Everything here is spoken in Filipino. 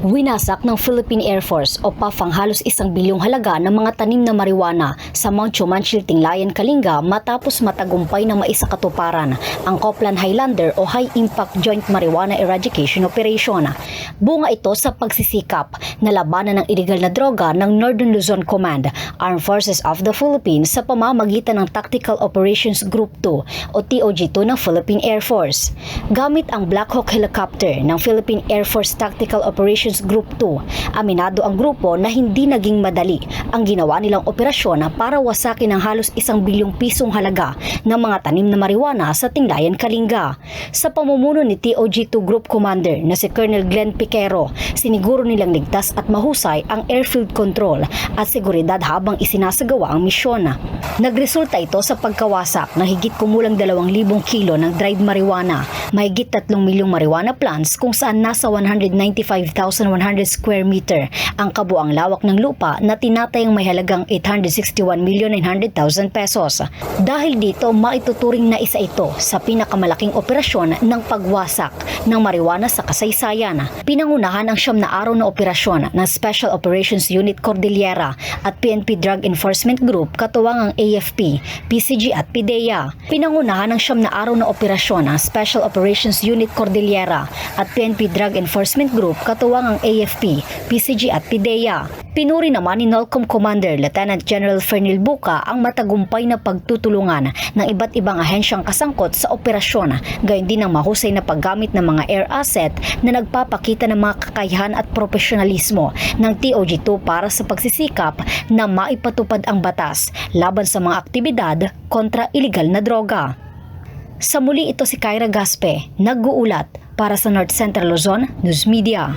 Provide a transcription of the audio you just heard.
Winasak ng Philippine Air Force o PAF ang halos isang bilyong halaga ng mga tanim na marijuana sa Mount Chumanchil, Tinglayan, Kalinga matapos matagumpay na maisakatuparan ang Copland Highlander o High Impact Joint Marijuana Eradication Operation. Bunga ito sa pagsisikap na labanan ng illegal na droga ng Northern Luzon Command, Armed Forces of the Philippines sa pamamagitan ng Tactical Operations Group 2 o TOG-2 ng Philippine Air Force. Gamit ang Black Hawk helicopter ng Philippine Air Force Tactical Operations Group 2, aminado ang grupo na hindi naging madali ang ginawa nilang operasyon para wasakin ng halos isang bilyong pisong halaga ng mga tanim na marijuana sa Tinglayan, Kalinga. Sa pamumuno ni TOG-2 Group Commander na si Colonel Glenn Piquero, siniguro nilang ligtas at mahusay ang airfield control at seguridad habang isinasagawa ang misyon. Nagresulta ito sa pagkawasak ng higit kumulang 2,000 kilo ng dried marijuana, mahigit 3 milyong marijuana plants kung saan nasa 195,100 square meter ang kabuang lawak ng lupa na tinatayang may halagang 861,900,000 pesos. Dahil dito, maituturing na isa ito sa pinakamalaking operasyon ng pagwasak ng marijuana sa kasaysayan. Pinangunahan ang siyam na araw na operasyon ng Special Operations Unit Cordillera at PNP Drug Enforcement Group katuwang ang AFP, PCG at PDEA. Pinangunahan ang siyam na araw na operasyon ng Special Operations Unit Cordillera at PNP Drug Enforcement Group katuwang ang AFP, PCG at PDEA. Pinuri naman ni NOLCOM Commander Lieutenant General Fernil Buca ang matagumpay na pagtutulungan ng iba't ibang ahensyang kasangkot sa operasyon, gayon din ang mahusay na paggamit ng mga air asset na nagpapakita ng mga kakayahan at profesionalismo ng TOG2 para sa pagsisikap na maipatupad ang batas laban sa mga aktibidad kontra iligal na droga. Sa muli ito si Kyra Gaspe, nag-uulat para sa North Central Luzon News Media.